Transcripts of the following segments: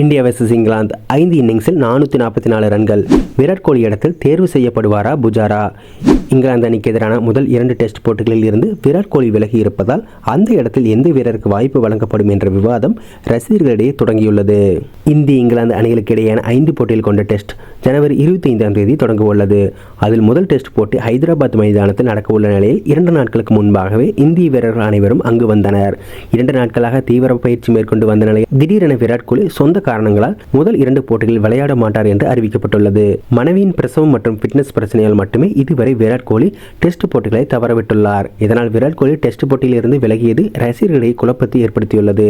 India versus England ஐந்து இன்னிங்ஸில் நானூற்றி நாற்பத்தி நாலு ரன்கள். விராட் கோலி இடத்தில் தேர்வு செய்யப்படுவாரா புஜாரா? இங்கிலாந்து அணிக்கு எதிரான முதல் இரண்டு டெஸ்ட் போட்டிகளில் இருந்து விராட் கோலி விலகி இருப்பதால் அந்த இடத்தில் எந்த வீரருக்கு வாய்ப்பு வழங்கப்படும் என்ற விவாதம் ரசிகர்களிடையே தொடங்கியுள்ளது. இந்திய இங்கிலாந்து அணிகளுக்கு இடையேயான ஐந்து போட்டியில் கொண்ட டெஸ்ட் ஜனவரி இருபத்தி ஐந்தாம் தேதி தொடங்க உள்ளது அதில் முதல் டெஸ்ட் போட்டி ஹைதராபாத் மைதானத்தில் நடக்க உள்ள நிலையில் இரண்டு நாட்களுக்கு முன்பாகவே இந்திய வீரர்கள் அனைவரும் அங்கு வந்தனர். இரண்டு நாட்களாக தீவிர பயிற்சி மேற்கொண்டு வந்த நிலையில் திடீரென விராட் கோலி சொந்த காரணங்களால் முதல் இரண்டு போட்டிகளில் விளையாட மாட்டார் என்று அறிவிக்கப்பட்டுள்ளது. மனைவியின் பிரசவம் மற்றும் ஃபிட்னஸ் பிரச்சனையால் மட்டுமே இதுவரை விராட் கோலி டெஸ்ட் போட்டிகளை தவறவிட்டுள்ளார். இதனால் விராட் கோலி டெஸ்ட் போட்டியிலிருந்து விலகியது ரசிகர்களை குழப்பத்தை ஏற்படுத்தியுள்ளது.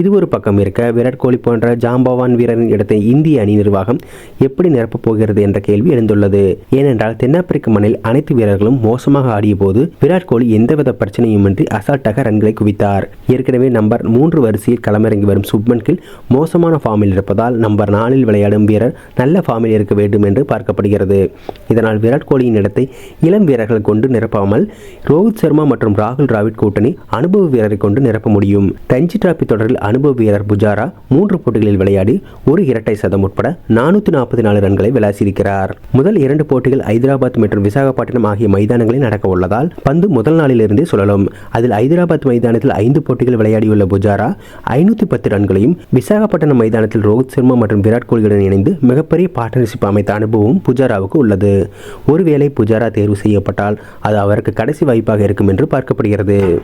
இது ஒரு பக்கம் இருக்க விராட் கோலி போன்ற ஜாம்பவான் வீரரின் இடத்தை இந்திய அணி நிர்வாகம் எப்படி நிரப்பப் போகிறது என்ற கேள்வி எழுந்துள்ளது. ஏனென்றால் தென்னாப்பிரிக்க மண்ணில் அனைத்து வீரர்களும் மோசமாக ஆடிய போது விராட் கோலி எந்தவித பிரச்சனையுமின்றி அசால்ட்டாக ரன்களை குவித்தார். ஏற்கனவே நம்பர் மூன்று வரிசையில் களமிறங்கி வரும் சுப்மன் கில் மோசமான ஃபார்மில் இருப்பதால் நம்பர் நாலில் விளையாடும் வீரர் நல்ல ஃபார்மில் இருக்க வேண்டும் என்று பார்க்கப்படுகிறது. இதனால் விராட் கோலியின் இடத்தை இளம் வீரர்கள் கொண்டு நிரப்பாமல் ரோஹித் சர்மா மற்றும் ராகுல் டிராவிட் கூட்டணி அனுபவ வீரரை கொண்டு நிரப்ப முடியும். ரஞ்சி டிராபி தொடரில் அனுபவ வீரர் புஜாரா மூன்று போட்டிகளில் விளையாடி ஒரு இரட்டை சதம் உட்பட நானூற்றி நாற்பத்தி நாலு ரன்களை விளாசியிருக்கிறார். முதல் இரண்டு போட்டிகள் ஐதராபாத் மற்றும் விசாகப்பட்டினம் ஆகிய மைதானங்களில் நடக்க உள்ளதால் பந்து முதல் நாளிலிருந்தே சுழலும். அதில் ஐதராபாத் மைதானத்தில் ஐந்து போட்டிகள் விளையாடியுள்ள புஜாரா ஐநூற்றி பத்து ரன்களையும் விசாகப்பட்டினம் மைதானத்தில் ரோஹித் சர்மா மற்றும் விராட் கோலியுடன் இணைந்து மிகப்பெரிய பார்ட்னர்ஷிப் அமைத்த அனுபவம் புஜாராவுக்கு உள்ளது. ஒருவேளை புஜாரா தேர்வு தேர்வு செய்யப்பட்டால் அது அவருக்கு கடைசி வாய்ப்பாக இருக்கும் என்று பார்க்கப்படுகிறது.